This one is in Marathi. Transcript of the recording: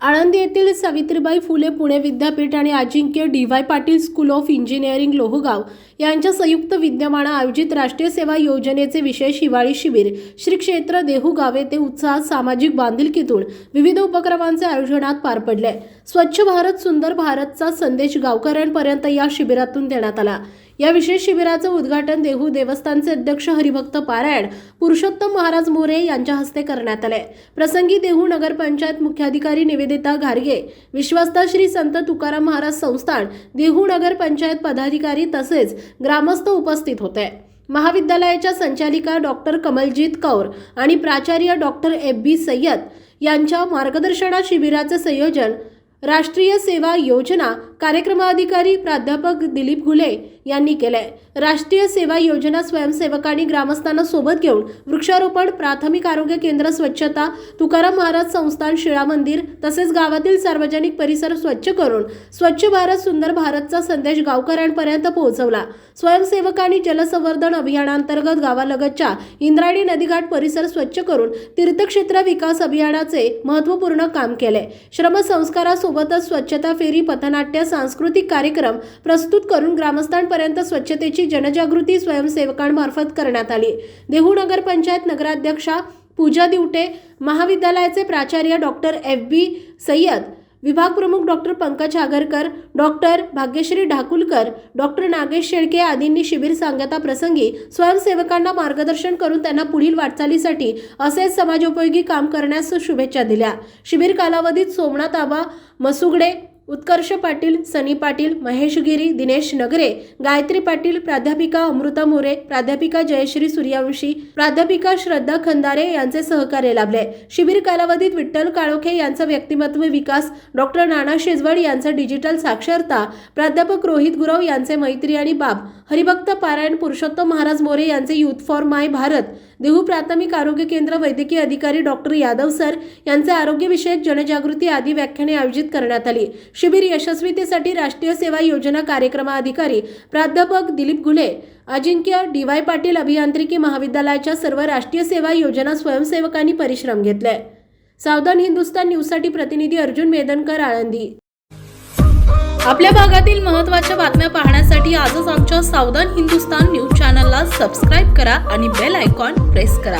आळंदी येथील सावित्रीबाई फुले पुणे विद्यापीठ आणि Ajinkya D Y Patil school of engineering Lohgaon यांच्या संयुक्त विद्यमानं आयोजित राष्ट्रीय सेवा योजनेचे विशेष हिवाळी शिबिर श्री क्षेत्र देहूगाव येथे ते उत्साहात सामाजिक बांधिलकीतून विविध उपक्रमांचे आयोजनात पार पडले. स्वच्छ भारत सुंदर भारतचा संदेश गावकऱ्यांपर्यंत या शिबिरातून देण्यात आला. या विशेष शिबिराचं उद्घाटन देहू देवस्थानचे अध्यक्ष हरिभक्त पारायण पुरुषोत्तम महाराज मोरे यांच्या हस्ते करण्यात आले. प्रसंगी देहू नगरपंचायत मुख्याधिकारी निवेदिता घारगे विश्वस्त श्री संत तुकाराम महाराज संस्थान देहू नगरपंचायत पदाधिकारी तसेच ग्रामस्थ उपस्थित होते. महाविद्यालयाच्या संचालिका डॉक्टर कमलजीत कौर आणि प्राचार्य डॉक्टर एफ बी सय्यद यांच्या मार्गदर्शनात शिबिराचे संयोजन राष्ट्रीय सेवा योजना कार्यक्रमाधिकारी प्राध्यापक दिलीप घुले यांनी केलंय. राष्ट्रीय सेवा योजना स्वयंसेवकांनी ग्रामस्थांना सोबत घेऊन वृक्षारोपण प्राथमिक आरोग्य केंद्र स्वच्छता तुकाराम महाराज संस्थान शिळा मंदिर तसेच गावातील सार्वजनिक परिसर स्वच्छ करून स्वच्छ भारत सुंदर भारतचा संदेश गावकऱ्यांपर्यंत पोहोचवला. स्वयंसेवकांनी जलसंवर्धन अभियानांतर्गत गावालगतच्या इंद्रायणी नदीघाट परिसर स्वच्छ करून तीर्थक्षेत्र विकास अभियानाचे महत्त्वपूर्ण काम केले. श्रमसंस्कारासोबतच स्वच्छता फेरी पथनाट्य सांस्कृतिक कार्यक्रम प्रस्तुत करून ग्रामस्थांपर्यंत स्वच्छतेची जनजागृती स्वयंसेवकांमार्फत करण्यात आली. देहू नगर पंचायत नगराध्यक्षा पूजा दिवटे महाविद्यालयाचे प्राचार्य डॉक्टर एफ बी सय्यद विभाग प्रमुख doctor Pankaj Agarkar doctor Bhagyashree Dhakulkar doctor Nagesh Shelke आदींनी शिबिर सांगता प्रसंगी स्वयंसेवकांना मार्गदर्शन करून त्यांना पुढील वाटचालीसाठी असेच समाजोपयोगी काम करण्यास शुभेच्छा दिल्या. शिबिर कालावधीत सोमनाथ आबा मसुगडे उत्कर्ष पाटील सनी पाटील महेश गिरी दिनेश नगरे गायत्री पाटील प्राध्यापिका अमृता मोरे प्राध्यापिका जयश्री सूर्यवंशी प्राध्यापिका श्रद्धा खंदारे यांचे सहकार्य लाभले. शिबिर कालावधीत विठ्ठल काळोखे यांचा व्यक्तिमत्व विकास डॉक्टर नाना शेजवड यांचा डिजिटल साक्षरता प्राध्यापक रोहित गुरव यांचे मैत्री आणि बाब हरिभक्त पारायण पुरुषोत्तम महाराज मोरे यांचे youth for my Bharat Dehu प्राथमिक आरोग्य केंद्र वैद्यकीय अधिकारी डॉक्टर यादव सर यांचे आरोग्यविषयक जनजागृती आदी व्याख्याने आयोजित करण्यात आली. शिबिर यशस्वीतेसाठी राष्ट्रीय सेवा योजना कार्यक्रमाधिकारी प्राध्यापक दिलीप घुले अजिंक्य डी वाय पाटील अभियांत्रिकी महाविद्यालयाच्या सर्व राष्ट्रीय सेवा योजना स्वयंसेवकांनी परिश्रम घेतले. सावधान हिंदुस्तान न्यूजसाठी प्रतिनिधी अर्जुन मेदनकर आळंदी. आपल्या भागातील महत्त्वाच्या बातम्या पाहण्यासाठी आजच आमच्या सावधान हिंदुस्तान न्यूज चॅनलला सबस्क्राईब करा आणि बेल आयकॉन प्रेस करा.